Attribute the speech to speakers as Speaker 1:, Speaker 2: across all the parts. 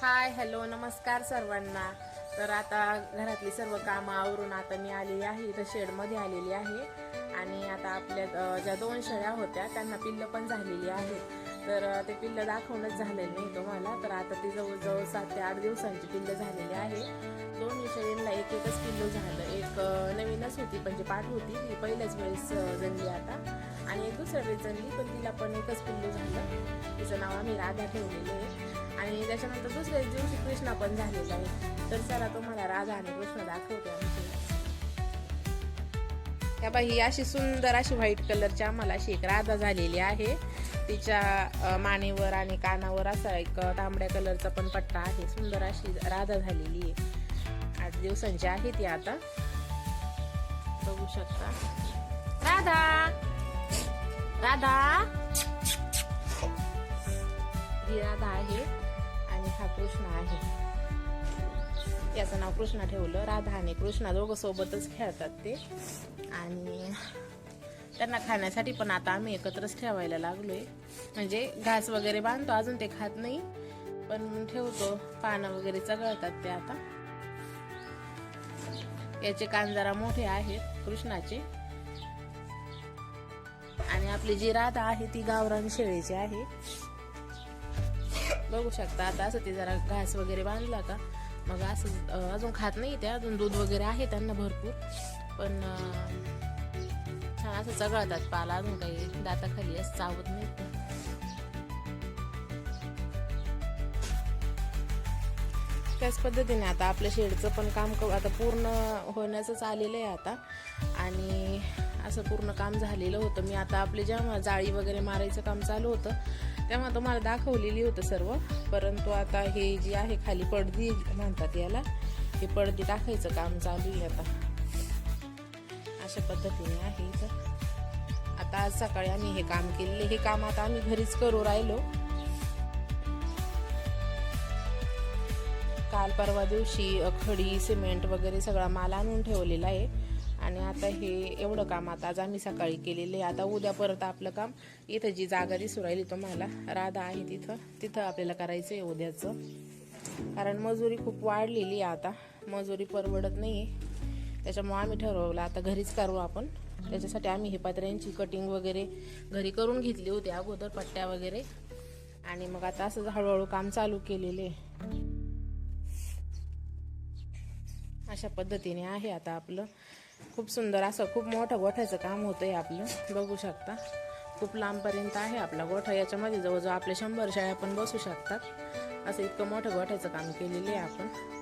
Speaker 1: Hi hello नमस्कार सर्वांना. तर आता घरातली सर्व कामं आवरून आता मी आलेली आहे इथं शेडमध्ये आलेली आहे. आणि आता आपल्या ज्या दोन शेळ्या होत्या त्यांना पिल्लं पण झालेली आहेत. तर ते पिल्लं दाखवणंच झालेलं नाही तुम्हाला. तर आता ती जवळजवळ सात ते आठ दिवसांची पिल्लं झालेली आहे. दोन्ही शेळींना एक एकच पिल्लं झालं. एक नवीनच होती म्हणजे पाठ होती ती पहिल्याच वेळेस जणली आता. आणि एक दुसऱ्या वेळेस जणली पण तिला पण एकच पिल्लू झालं. तिचं नाव आम्ही राधा ठेवलेलं आहे. आणि त्याच्यानंतर दुसऱ्या दिवशी कृष्णा पण झालेला आहे. तर चला तुम्हाला राधा आणि कृष्ण दाखवते आमची. त्या बाई ही अशी सुंदर अशी व्हाईट कलरची आम्हाला अशी एक राधा झालेली आहे. तिच्या मानेवर आणि कानावर असा एक तांबड्या कलरचा पण पट्टा आहे. सुंदर अशी राधा झालेली आहे. आठ दिवसांची आहे ती आता. बघू शकता. राधा! राधा! ही राधा आहे. आणि हा कृष्ण आहे. याचं नाव कृष्णा ठेवलं. राधा आणि कृष्णा दोघं सोबतच खेळतात ते. आणि त्यांना खाण्यासाठी पण आता आम्ही एकत्रच ठेवायला लागलोय. म्हणजे घास वगैरे बांधतो अजून ते खात नाही पण ठेवतो. पानं वगैरे चघळतात ते आता. याचे कान जरा मोठे आहेत कृष्णाचे. आणि आपली जी राधा आहे ती गावरान शेळीची आहे. बघू शकता. आता असं ते जरा घास वगैरे बांधला का मग असं अजून खात नाही त्या अजून दूध वगैरे आहे त्यांना भरपूर. पण छान असं चगळतात पाला अजून काही दाताखाली असं चावत नाही. त्याच पद्धतीने आता आपल्या शेडचं पण काम आता पूर्ण होण्याचंच आलेलं आहे आता. आणि असं पूर्ण काम झालेलं होतं. मी आता आपले जेव्हा जाळी वगैरे मारायचं काम चालू होतं तेव्हा तुम्हाला दाखवलेली होतं सर्व. परंतु आता हे जी आहे खाली पडदी म्हणतात याला हे पडदी टाकायचं काम चालू आहे आता. अशा पद्धतीने आहे इथं. आता आज सकाळी आम्ही हे काम केले हे काम आता आम्ही घरीच करू राहिलो. काल परवा दिवशी खडी सिमेंट वगैरे सगळा माल आणून ठेवलेला आहे. आणि आता हे एवढं काम आता आज आम्ही सकाळी केलेलं. आहे आता उद्या परत आपलं काम इथं जी जागा दिसू राहिली तुम्हाला राधा आहे तिथं. तिथं आपल्याला करायचं आहे उद्याचं. कारण मजुरी खूप वाढलेली आहे आता. मजुरी परवडत नाही आहे त्याच्यामुळे आम्ही ठरवलं आता घरीच करू आपण. त्याच्यासाठी आम्ही हे पत्र्यांची कटिंग वगैरे घरी करून घेतली होती अगोदर पट्ट्या वगैरे. आणि मग आता असं हळूहळू काम चालू केलेले आहे. अशा पद्धतीने आहे आता आपलं. खूप सुंदर असं खूप मोठं गोठ्याचं काम होतं आहे आपलं. बघू शकता. खूप लांबपर्यंत आहे आपला गोठा. याच्यामध्ये जवळजवळ आपले शंभर शाळा पण बसू शकतात. असं इतकं मोठं गोठ्याचं काम केलेलं आहे आपण.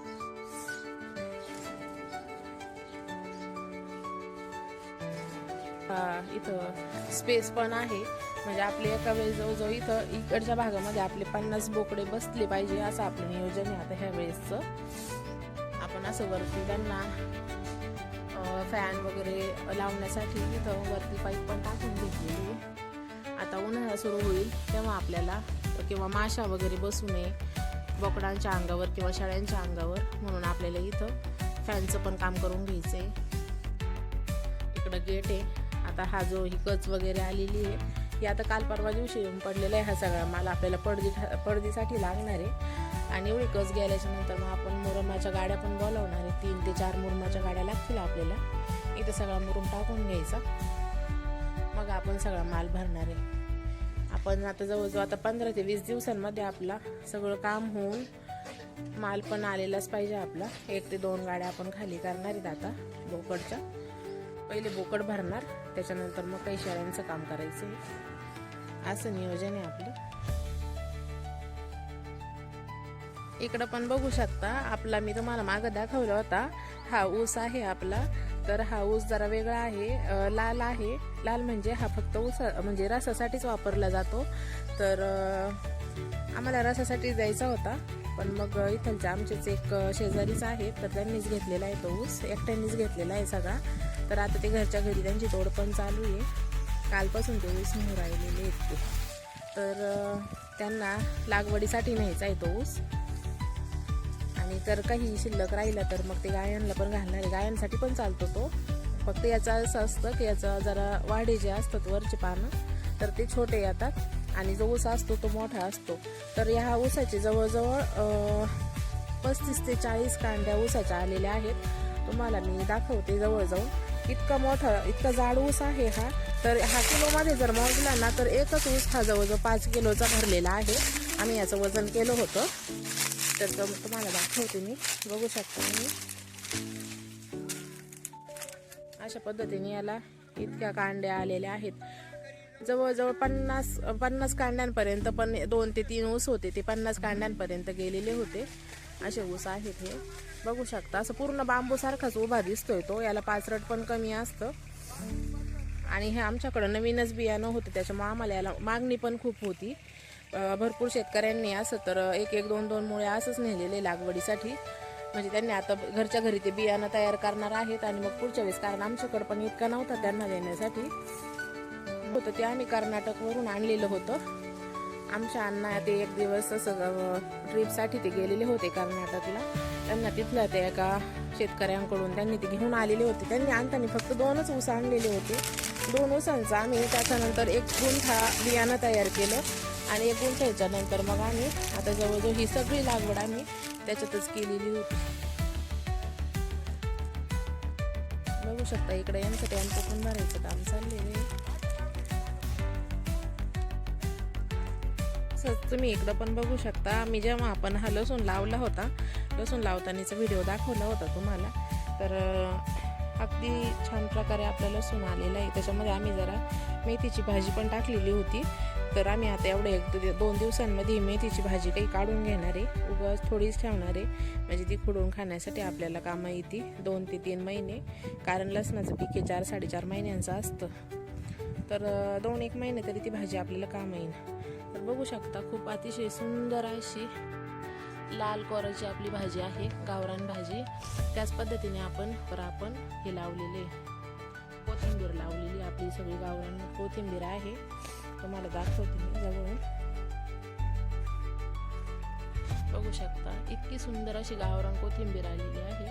Speaker 1: इथं स्पेस पण आहे. म्हणजे आपले एका वेळेस जवळजवळ इथं इकडच्या भागामध्ये आपले पन्नास बोकडे बसले पाहिजे असं आपलं नियोजन आहे आता ह्या वेळेसचं. आपण असं वरती त्यांना फॅन वगैरे लावण्यासाठी इथं वरती पाईप पण टाकून घेतलेली आता उन्हाळा सुरू होईल तेव्हा आपल्याला किंवा माशा वगैरे बसू नये बोकडांच्या अंगावर किंवा शाळ्यांच्या अंगावर म्हणून आपल्याला इथं फॅनचं पण काम करून घ्यायचं आहे इकडं गेट आहे. आता हा जो ही कच वगैरे आलेली आहे ही आता काल परवा दिवशी येऊन पडलेला आहे. हा सगळा माल आपल्याला पडदी पडदीसाठी लागणार आहे. आणि एवढी कस गेल्याच्यानंतर मग आपण मुरमाच्या गाड्या पण बोलावणार आहे. तीन ते चार मुरमाच्या गाड्या लागतील आपल्याला. इथं सगळा मुरुम टाकून घ्यायचा. मग आपण सगळा माल भरणार आहे. आपण आता जवळजवळ आता पंधरा ते वीस दिवसांमध्ये आपला सगळं काम होऊन माल पण आलेलाच पाहिजे आपला. एक ते दोन गाड्या आपण खाली करणार आहेत आता बोकडच्या. पहिले बोकड भरणार त्याच्यानंतर मग काही शेळ्यांचं काम करायचं असं नियोजन आहे आपलं. इकडं पण बघू शकता. आपला मी तुम्हाला मागं दाखवला होता. हा ऊस आहे आपला. तर हा ऊस जरा वेगळा आहे. लाल आहे. लाल म्हणजे हा फक्त ऊस म्हणजे रसासाठीच वापरला जातो. तर आम्हाला रसासाठी द्यायचा होता. पण मग इथलच्या आमचेच एक शेजारीच आहे. तर त्यांनीच घेतलेला आहे तो ऊस. एकट्यांनीच घेतलेला आहे सगळा. तर आता ते घरच्या घरी त्यांची तोड पण चालू आहे. कालपासून ते ऊस नेऊन राहिलेले आहेत ते. तर त्यांना लागवडीसाठी न्यायचा आहे तो ऊस. आणि जर काही शिल्लक राहिला तर मग ते गायांना पण घालणार आहे गायांसाठी पण चालतो तो. फक्त याचं असं असतं की याचं जरा वाढे जे असतात वरचे पानं तर ते छोटे येतात आणि जो ऊस असतो तो मोठा असतो. तर ह्या ऊसाचे जवळजवळ पस्तीस ते चाळीस कांड्या ऊसाच्या आलेल्या आहेत. तुम्हाला मी दाखवते जवळ जाऊन इतका मोठा इतका जाड ऊस आहे हा. तर हा किलोमध्ये जर मोजला ना तर एकच ऊस हा जवळजवळ पाच किलोचा भरलेला आहे. आम्ही याचं वजन केलं होतं. तर तो तुम्हाला दाखवते मी. बघू शकता मी अशा पद्धतीने याला इतक्या कांड्या आलेल्या आहेत. जवळजवळ पन्नास पन्नास कांड्यांपर्यंत पण दोन ते तीन ऊस होते. ते पन्नास कांड्यांपर्यंत गेलेले होते. असे ऊस आहेत हे. बघू शकता असं पूर्ण बांबूसारखाच उभा दिसतोय तो. याला पाचरट पण कमी असतं. आणि हे आमच्याकडं नवीनच बियाणं होतं. त्याच्यामुळे आम्हाला याला मागणी पण खूप होती. भरपूर शेतकऱ्यांनी असं तर एक एक दोन दोन मुळे असंच नेलेले लागवडीसाठी. म्हणजे त्यांनी आता घरच्या घरी ते बियाणं तयार करणार आहेत आणि मग पुढच्या वेळेस कारण आमच्याकडं पण इतका नव्हता त्यांना देण्यासाठी. होतं ते आम्ही कर्नाटकवरून आणलेलं होतं. आमच्या अण्णा ते एक दिवस असं ट्रीपसाठी ते गेलेले होते कर्नाटकला. त्यांना तिथल्या ते एका शेतकऱ्यांकडून त्यांनी ते घेऊन आलेले होते. त्यांनी आणताना फक्त दोनच ऊस आणलेले होते. दोन ऊसांचा आम्ही त्याच्यानंतर एक गुंठा बियाणं तयार केलं. आणि एक गुंठ्याच्या मग आम्ही आता जवळजवळ ही सगळी लागवड आम्ही त्याच्यातच केलेली होती. बघू शकता इकडे यांचं टेम्पो पण भरायचं काम चाललेलं आहे. तुम्ही इकडं पण बघू शकता मी जेव्हा आपण हा लसूण लावला होता लसूण लावतानाचा व्हिडिओ दाखवला होता तुम्हाला. तर अगदी छान प्रकारे आपला लसूण आलेला आहे. त्याच्यामध्ये आम्ही जरा मेथीची भाजी पण टाकलेली होती. तर आम्ही आता एवढे एक दोन दिवसांमध्ये मेथीची भाजी काही काढून घेणार आहे. उगाच थोडीच ठेवणार आहे. म्हणजे ती खुडून खाण्यासाठी आपल्याला कामं येते दोन ते तीन महिने. कारण लसणाचं पीक हे चार साडेचार महिन्यांचं असतं. तर दोन एक महिने तरी ती भाजी आपल्याला कामं येईल तर बघू शकता खूप अतिशय सुंदर अशी लाल कोराची आपली भाजी आहे. गावरान भाजी. त्याच पद्धतीने आपण तर आपण हे लावलेले कोथिंबीर लावलेली आपली सगळी गावरान कोथिंबीर आहे. तुम्हाला दाखवते मी जवळून बघू शकता इतकी सुंदर अशी गावरान कोथिंबीर आलेली आहे.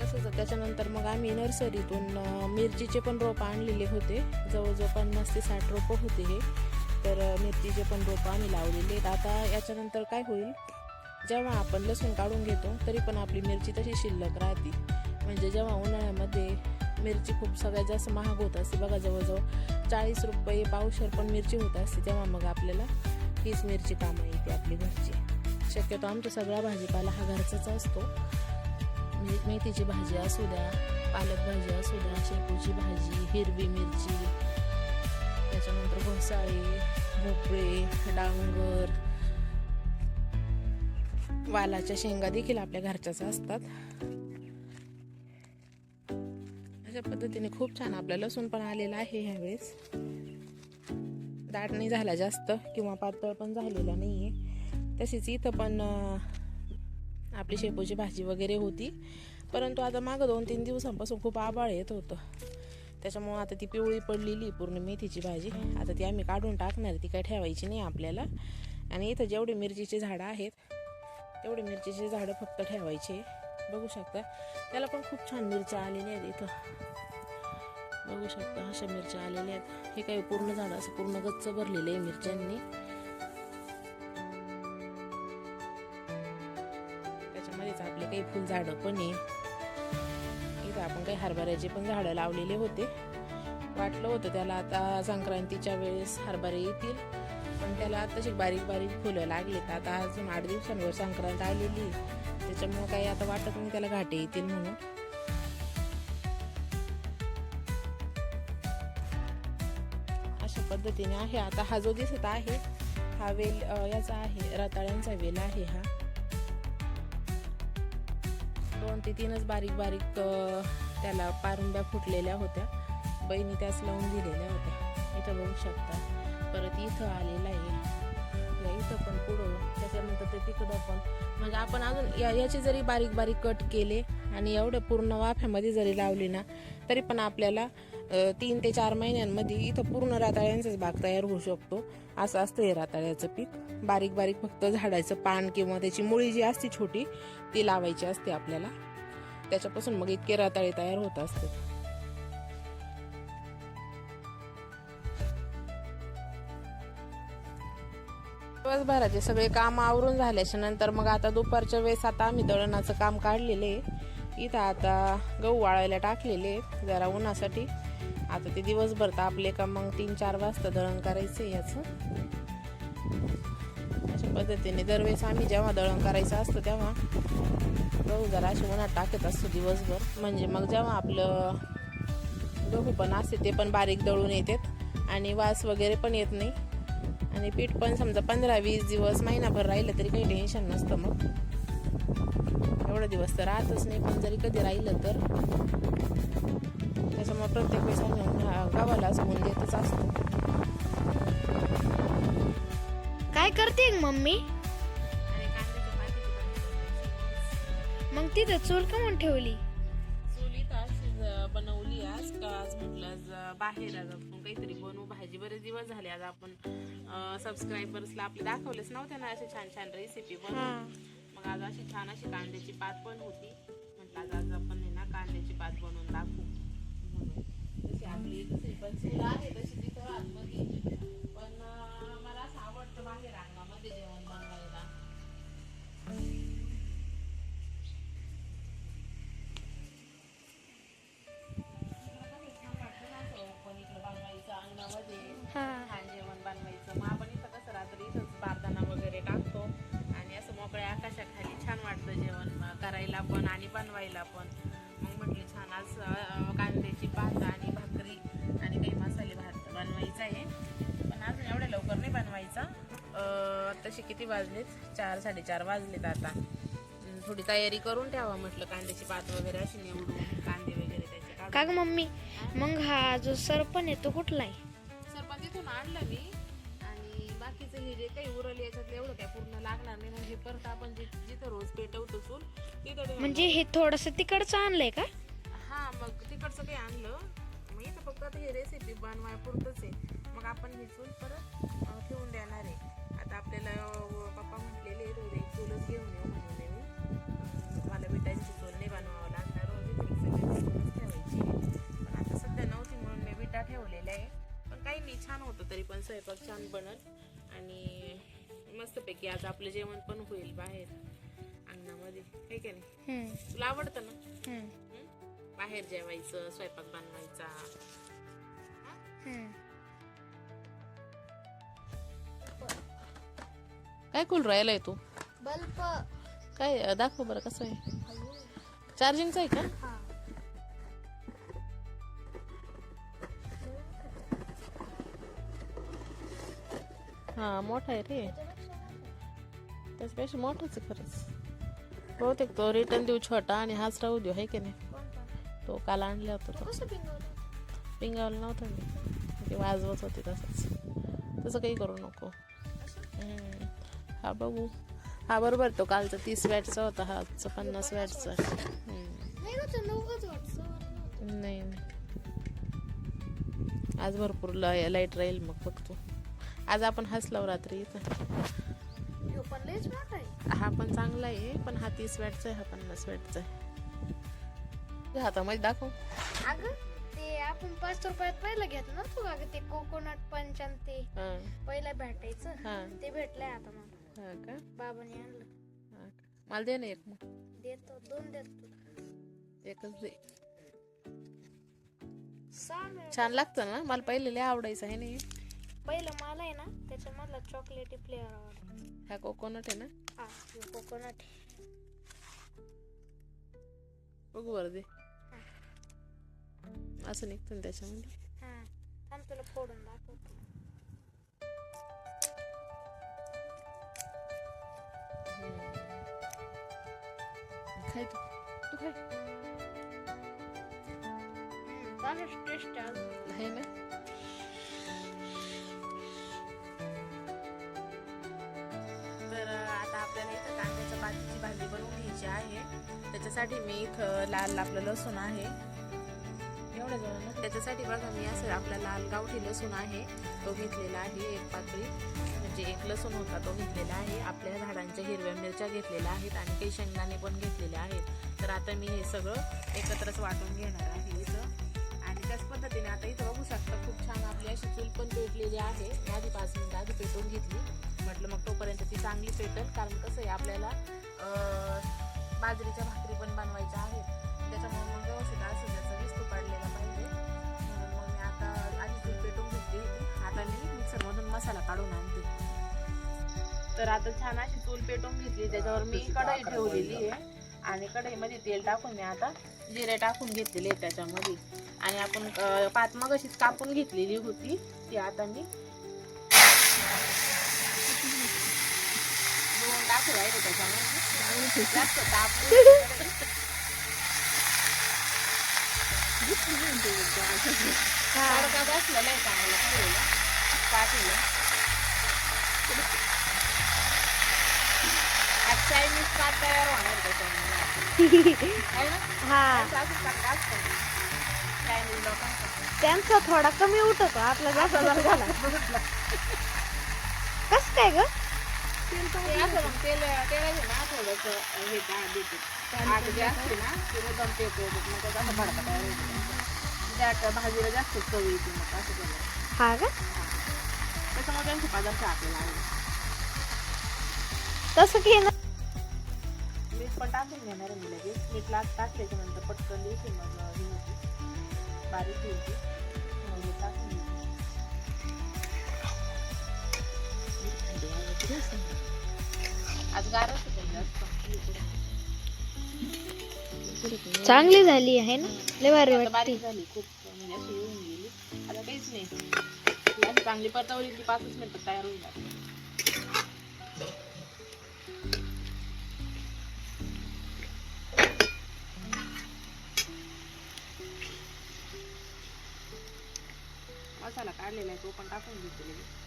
Speaker 1: तसंच त्याच्यानंतर मग आम्ही नर्सरीतून मिरचीचे पण रोप आणलेले होते. जवळजवळ पन्नास ते साठ रोपं होते हे. तर मिरचीचे पण रोपं आम्ही लावलेले आहेत. आता याच्यानंतर काय होईल? जेव्हा आपण लसूण काढून घेतो तरी पण आपली मिरची तशी शिल्लक राहते. म्हणजे जेव्हा उन्हाळ्यामध्ये मिरची खूप सगळ्यात जास्त महाग होत असते. बघा जवळजवळ चाळीस रुपये पावशर पण मिरची होत असते. तेव्हा मग आपल्याला हीच मिरची कामं येते आपली घरची. शक्यतो आमचा सगळा भाजीपाला हा घरचाच असतो. म्हणजे मेथीची भाजी असू द्या पालक भाजी असू द्या शेपूची भाजी हिरवी मिरची त्याच्यानंतर घोसाळे भोपळे डांगर वालाच्या शेंगा देखील आपल्या घरच्याच असतात. अशा पद्धतीने खूप छान आपलं लसूण पण आलेला आहे ह्यावेळेस. दाट नाही झाला जास्त किंवा पातळ पण झालेला नाही आहे तशीच इथं पण आपली शेपूची भाजी वगैरे होती. परंतु आता मागं दोन तीन दिवसांपासून खूप आबाळ येत होतं. त्याच्यामुळं आता ती पिवळी पडलेली पूर्ण मेथीची भाजी. आता ती आम्ही काढून टाकणार ती काय ठेवायची नाही आपल्याला. आणि इथं जेवढे मिरचीचे झाडं आहेत तेवढे मिरचीचे झाडं फक्त ठेवायचे. बघू शकता. त्याला पण खूप छान मिरच्या आलेल्या आहेत इथं. बघू शकता अशा मिरच्या आलेल्या आहेत. हे काही पूर्ण झालं असं पूर्ण गच्च भरलेलं आहे मिरच्यांनी. त्याच्यामध्येच आपले काही फुलझाडं पण आहे. इथं आपण काही हरभऱ्याचे पण झाडं लावलेले होते. वाटलं होतं त्याला आता संक्रांतीच्या वेळेस हरभरे येतील. पण त्याला आताशी बारीक बारीक फुलं लागलीत. आता अजून आठ दिवसांवर संक्रांत आलेली त्याच्यामुळे काही आता वाटत नाही त्याला घाटे येतील म्हणून. अशा पद्धतीने आहे. आता हा जो दिसत आहे हा वेल याचा आहे रताळ्यांचा वेल आहे हा. दोन ते तीनच बारीक बारीक त्याला पारुंब्या फुटलेल्या होत्या. बहिणी त्याच लावून दिलेल्या होत्या. इथं बघू शकता. परत इथं आलेला आहे. इथं पण पुढं त्याच्यानंतर ते तिकडं पण. म्हणजे आपण अजून या याचे जरी बारीक बारीक कट केले आणि एवढं पूर्ण वाफ्यामध्ये जरी लावली ना तरी पण आपल्याला तीन ते चार महिन्यांमध्ये इथं पूर्ण राताळ्यांचाच बाग तयार होऊ शकतो. असं असतं हे राताळ्याचं पीक. बारीक बारीक फक्त झाडाचं पान किंवा त्याची मुळी जी असते छोटी ती लावायची असते आपल्याला. त्याच्यापासून मग इतके राताळे तयार होत असते दिवसभराचे सगळे काम आवरून झाल्याच्यानंतर मग आता दुपारच्या वेळेस आता आम्ही दळणाचं काम काढलेले. इथं आता गहू वाळायला टाकलेले जरा उन्हासाठी. आता ते दिवसभर तापले का मग तीन चार वाजता दळण करायचं आहे याचं. अशा पद्धतीने दरवेळेस आम्ही जेव्हा दळण करायचं असतं तेव्हा गहू जरा असे उन्हात टाकत असतो दिवसभर. म्हणजे मग जेव्हा आपलं गहू पण असते ते पण बारीक दळून येतात. आणि वास वगैरे पण येत नाही. आणि पीठ पण समजा पंधरा वीस दिवस महिनाभर राहिलं तरी काही टेन्शन नसतं मग. एवढे दिवस तर राहतच नाही पण जरी कधी राहिलं तर. त्याच्यामुळे प्रत्येक वेळेस आम्ही हा गावाला असं ऊन देतच असतो.
Speaker 2: काय करते मम्मी? मग तिथं चूल का म्हणून ठेवली
Speaker 1: चुलीत बनवली आज. का आज म्हटलं आज बाहेर आज आपण काहीतरी बनवू. भाजी बरेच दिवस झाले आज आपण सबस्क्रायबर्सला आपले दाखवलेच नव्हते ना असे छान छान रेसिपी बनवून. मग आज अशी छान अशी कांद्याची पात पण होती. म्हटलं आज आज आपण ना कांद्याची पात बनवून दाखवू. आपली आहे बनवायला पण. मग म्हटलं छान आज कांद्याची पात आणि भाकरी आणि काही मसाले भात बनवायचा आहे. पण अजून एवढ्या लवकर नाही बनवायचा. तसे किती वाजलेत? चार साडेचार वाजलेत आता. थोडी तयारी करून ठेवा म्हटलं कांद्याची पात वगैरे अशी निवडून कांदे वगैरे त्याचे.
Speaker 2: का ग मम्मी मग हा जो सरपण आहे तो कुठला आहे?
Speaker 1: सरपंच इथून आणलं मी. आणि बाकीचं हे जे काही उरले याच्यात एवढं काय पूर्ण लागणार नाही. म्हणजे परत आपण जे पेटवतो चूल ठेवून
Speaker 2: म्हणजे हे थोडस तिकडचं आणलंय का?
Speaker 1: हा मग तिकडचं काही आणलं. मग इथं फक्त आता हे रेसिपी बनवाय पुरतच आहे. मग आपण ही चूल परत ठेवून देणार आहे. आता आपल्याला पप्पा म्हटलेले रोज एक चूलच घेऊन येऊ म्हणून नवीन मला विटांची चूल नाही बनवावं लागणार. रोज ठेवायची. पण आता सध्या नव्हती म्हणून मी विटा ठेवलेल्या आहे. पण काही नाही छान होतं तरी पण स्वयंपाक छान बनल. आणि मस्तपैकी आज आपलं जेवण पण होईल बाहेर. हे की नाही तुला आवडतं ना?
Speaker 2: हम्म,
Speaker 1: हं? बाहेर जेवायचं स्वयंपाक बनवायचा. काय कुल राहिलाय तू?
Speaker 2: बल्ब.
Speaker 1: काय अं, दाखव बरं कसं आहे. चार्जिंगचं आहे का? हा. मोठा आहे रे. त्याच्यापेक्षा मोठाच आहे खरंच. बहुतेक तो रिटर्न देऊ छोटा आणि हाच राहू देऊ आहे की नाही? तो काल आणला होता तो. पिंगावला? नव्हता मी. ते वाजवत होते तसंच. तसं काही करू नको. हा बघू. हा बरोबर तो कालचा तीस वॅटचा होता हा आजचा पन्नास वॅटचा. नाही नाही. आज भरपूर ला- लाइट राहील मग बघतो. आज आपण हसलाव रात्री इथं. हा पण चांगला आहे पण हा तीस वॅटचा आहे हा पन्नास वॅटचा आहे. ते हातामध्ये दाखव.
Speaker 2: अगं ते आपण पाच रुपयात पहिलं घेत ना तू अगं ते कोकोनट पंच आणि ते
Speaker 1: हा.
Speaker 2: पहिलं भेटायचं
Speaker 1: हा.
Speaker 2: ते भेटलंय आता मला.
Speaker 1: हा का?
Speaker 2: बाबाने आणलं.
Speaker 1: मला दे ना एक मग.
Speaker 2: देतो दोन देतो
Speaker 1: एकच दे. छान लागतं ना? मला पहिले लय आवडायचं आहे नाही?
Speaker 2: पहिलं मला आहे ना त्याच्यामधला चॉकलेटी फ्लेवर आवडला
Speaker 1: हा कोकोनट आहे ना?
Speaker 2: हा कोकोनट
Speaker 1: बघू बरं दे. असं निघतं ना त्याच्यामध्ये.
Speaker 2: हा थांब तुला फोडून दाखवतो.
Speaker 1: खाय तू. तू खाय.
Speaker 2: टेस्ट आहे
Speaker 1: ना? पातीची भाजी बनवून घ्यायची आहे. त्याच्यासाठी मी इथं लाल आपलं लसूण आहे. एवढं जवळ ना. त्याच्यासाठी बघा मी असं आपला लाल गावठी लसूण आहे. तो घेतलेला आहे एक पाकळी म्हणजे एक लसूण होता तो घेतलेला आहे. आपल्या झाडांच्या हिरव्या मिरच्या घेतलेल्या आहेत आणि काही शेंगदाणे पण घेतलेले आहेत. तर आता मी हे सगळं एकत्रच वाटून घेणार आहे इथं. आणि त्याच पद्धतीने आता इथं बघू शकता खूप छान आपली अशी चूल पण पेटलेली आहे. मी आधी पाच मिनिटं आधी घेतली. म्हटलं मग तोपर्यंत चांगली पेटेल. कारण कसं आहे आपल्याला बाजरीच्या भाकरी पण बनवायच्या आहेत. त्याच्यामुळे मग व्यवस्थित असं त्याचा विस्तू काढलेला पाहिजे. म्हणून मग मी आता आधी चूल पेटून घेतली होती. आता मी मिक्सरमधून मसाला काढून आणते. तर आता छान अशी चूल पेटून घेतली. त्याच्यावर मी कढई ठेवलेली आहे. आणि कढईमध्ये तेल टाकून मी आता जिरे टाकून घेतलेले आहे त्याच्यामध्ये. आणि आपण अं, पात मग अशीच कापून घेतलेली होती. ती आता मी दोन राहिले त्याच्यामध्ये जास्त ताप बसलेला आहे चांगला आज चायनीज पात तयार होणार त्याच्यामध्ये
Speaker 2: हा
Speaker 1: त्यांचं चायनीज
Speaker 2: त्यांचा थोडा कमी उठतो आपला जास्त झाला. कस काय ग?
Speaker 1: ते असं मग तेल तेलाचे ना थोडंसं हे का? देते आग जे असते ना ते मुद्दाम ते पोळत मग त्याचा असा भडका तयार होतो त्या भाजीला जास्त चव येते मग असं केलं
Speaker 2: हा का
Speaker 1: त्याच्यामुळे त्यांचे पदार्थ आपल्याला आवडतात
Speaker 2: तसं की ना
Speaker 1: मीठ पण टाकून घेणार मी लगेच मीठ लाग टाकल्याच्या नंतर पटकन द्यायची मग ही होती बारीक होती मग हे टाकून आज गारच होतं
Speaker 2: चांगली झाली आहे ना? लय भारी
Speaker 1: आता
Speaker 2: वाटते.
Speaker 1: झाली खूप म्हणजे अशी येऊन गेली. आता काहीच नाही. अशी चांगली परतावली की पाचच मिनिटात तयार होईल. मसाला काढलेला आहे तो पण टाकून घेतलेला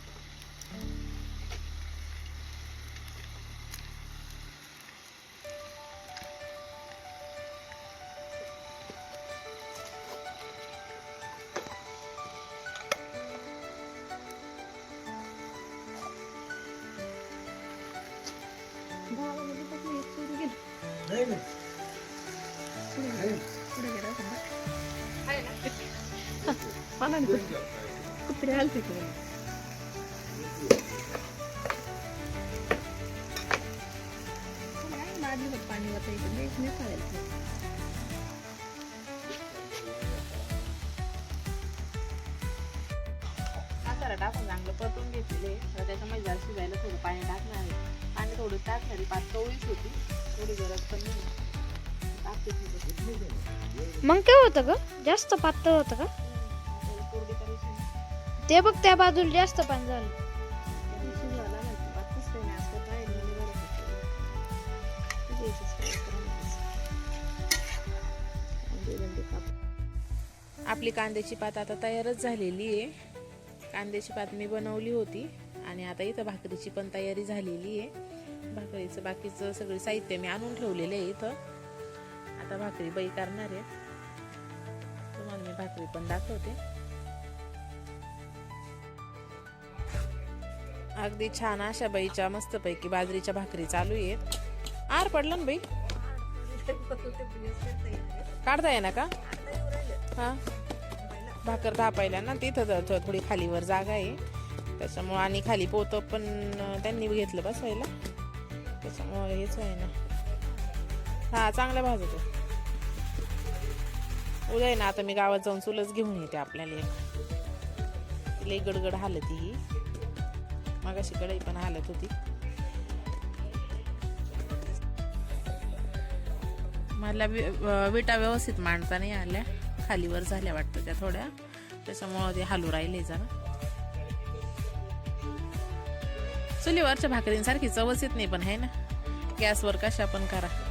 Speaker 1: मसाला टाकून चांगलं परतून घेतलेले तर त्याच्यामध्ये जरा शिजायला थोडं पाणी टाकणार आहे पाणी थोडं टाकणार कवळीच होती थोडी गरज पण नाही थोडं.
Speaker 2: मग काय होतं ग जास्त पातळ होतं का ते बघ त्या बाजूला जास्त पाणी झालं.
Speaker 1: आपली कांद्याची पात आता तयारच झालेली आहे. कांद्याची पात मी बनवली होती आणि आता इथं भाकरीची पण तयारी झालेली आहे. भाकरीचं बाकीचं सगळं साहित्य मी आणून ठेवलेलं आहे इथं. आता भाकरी बाई करणार आहे तुम्हाला मी भाकरी पण दाखवते. अगदी छान अशा बाईच्या मस्तपैकी बाजरीच्या भाकरी चालू आहेत. आर पडला ना बाई? काढता येणार का? हा. भाकर धापायला ना तिथं थोडी खालीवर जागा आहे. त्याच्यामुळं आणि खाली पोतं पण त्यांनी घेतलं बसायला. त्याच्यामुळं हेच आहे ना. हा चांगला भाजतो उद्या आहे ना आता मी गावात जाऊन चुलच घेऊन येते आपल्याला एक. लई गडगड हालती ही. मागाशी कढई पण हालत होती. मला वि- विटा व्यवस्थित मांडता नाही आल्या. खालीवर झाल्या वाटतं त्या थोड्या. त्याच्यामुळं ते हालू राहिले जरा. चुलीवरच्या भाकरींसारखी चवच येत नाही पण आहे ना? गॅसवर कशा पण करा.